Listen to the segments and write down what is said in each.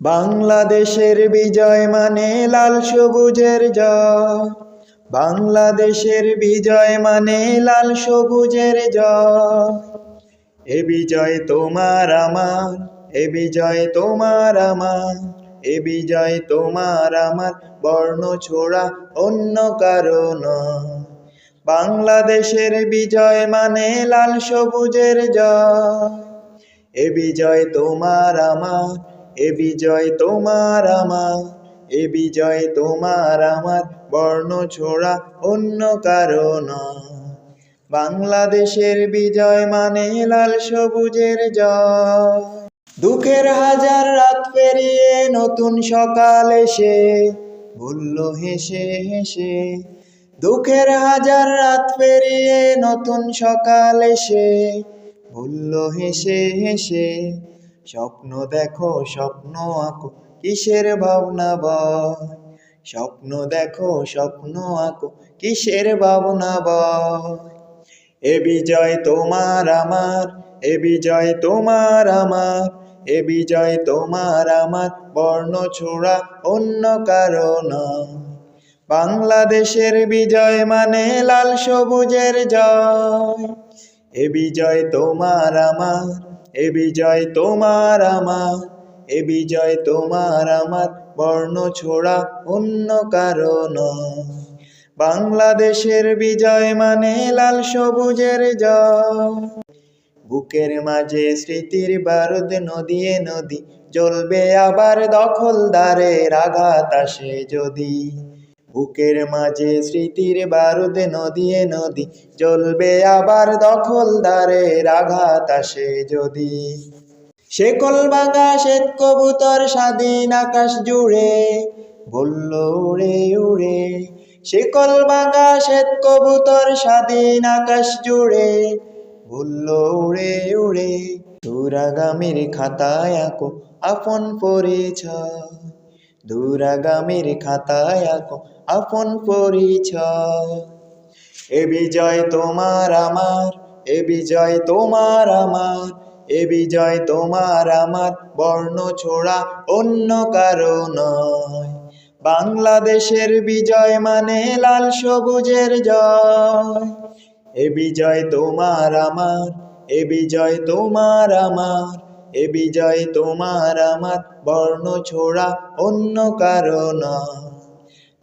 বাংলাদেশের বিজয় মানে লাল সবুজের জয়। বাংলাদেশের বিজয় মানে লাল সবুজের জয়। এ বিজয় তোমার আমার, এ বিজয় তোমার আমার, এ বিজয় তোমার আমার বর্ণ ছোড়া অন্য কারণ বাংলাদেশের বিজয় মানে লাল সবুজের জয়। এ বিজয় তোমার আমার এ বিজয় তোমার আমার, এ বিজয় তোমার আমার, বর্ণ ছোড়া অন্য কারণ বাংলাদেশের বিজয় মানে লাল সবুজের জয়। দুঃখের হাজার রাত পেরিয়ে নতুন সকাল এসে, বলল হেসে হেসে। দুঃখের হাজার রাত পেরিয়ে নতুন সকাল এসে, বলল হেসে হেসে। স্বপ্ন দেখো, স্বপ্ন আঁকো। কিসের ভাবনা বয় স্বপ্ন দেখো, স্বপ্ন আঁকো। কিসের ভাবনা বয় এ বিজয় তোমার আমার, এ বিজয় তোমার আমার, এ বিজয় তোমার আমার বর্ণ ছোড়া অন্য কারণ বাংলাদেশের বিজয় মানে লাল সবুজের জয়। এ বিজয় তোমার আমার এ বিজয় তোমার আমার, এ বিজয় তোমার আমার, বর্ণ ছোড়া অন্য কারণ বাংলাদেশের বিজয় মানে লাল সবুজের জয়। বুকের মাঝে স্মৃতির বারুদ নদিয়ে নদী, জ্বলবে আবার দখলদারের আঘাত আসে যদি। বুকের মাঝে স্মৃতির বারুদ নদিয়ে নদী, জ্বলবে আবার দখলদারের আঘাত আসে যদি। শেকল বাগা শ্বেত কবুতর স্বাধীন আকাশ জুড়ে, বলল উড়ে উড়ে শেকল বাগা শ্বেত কবুতর স্বাধীন আকাশ জুড়ে, বলল উড়ে উড়ে দূরাগামীর খাতায় আঁকো আপন পরিচয়। দূরাগামীর খাতায় আপন পরিচয়। এ বিজয় তোমার আমার, এ বিজয় তোমার আমার, এ বিজয় তোমার আমার, বর্ণ ছোড়া অন্য কারও নয়। বাংলাদেশের বিজয় মানে লাল সবুজের জয়। এ বিজয় তোমার আমার, এ বিজয় তোমার আমার এ বিজয় তোমার আমার বর্ণ ছোড়া অন্য কারণ।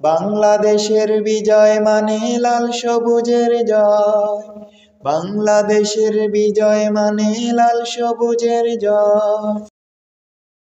বাংলাদেশের বিজয় মানে লাল সবুজের জয়। বাংলাদেশের বিজয় মানে লাল সবুজের জয়।